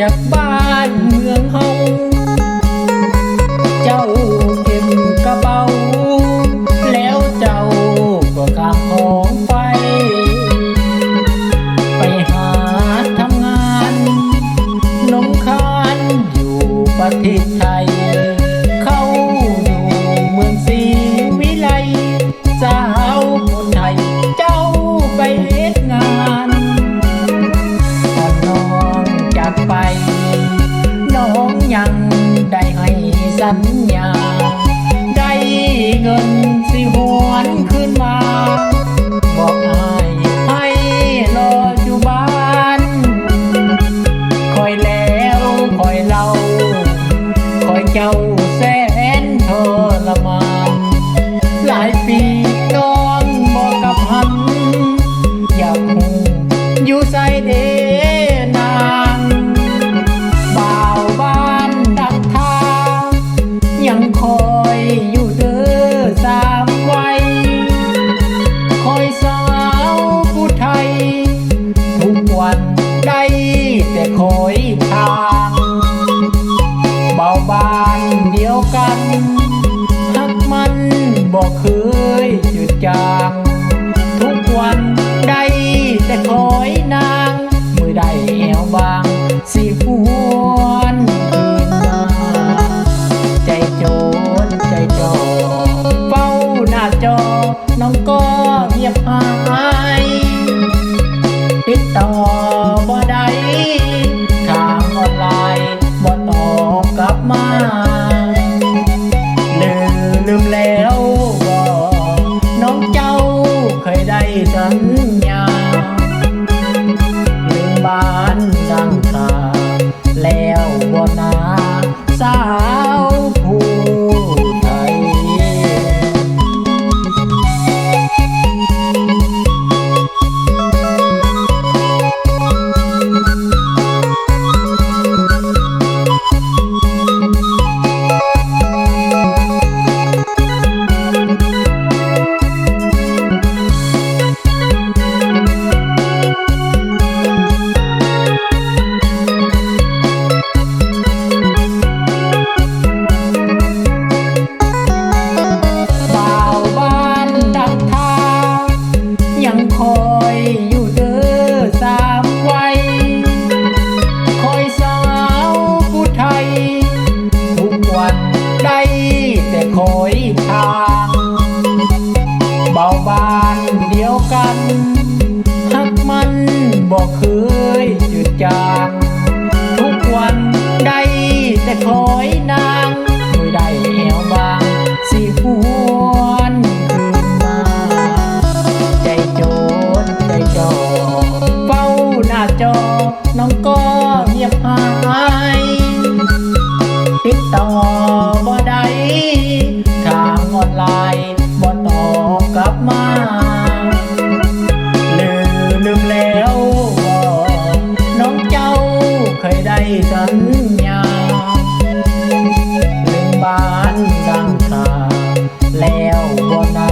จากบ้านเมืองห้องเจ้าาแสนทรมานหลายปีนอนบอกกับหัน อยากอยู่ใส่เดนางบ่าวบ้านดักทางยังคอยอยู่เด้อสามวัยคอยสาวผู้ไทย ทุกวันได้แต่คอยทา เบาบานเดียวกันหักมันบอกเคยจุดจางทุกวันได้แต่คอย one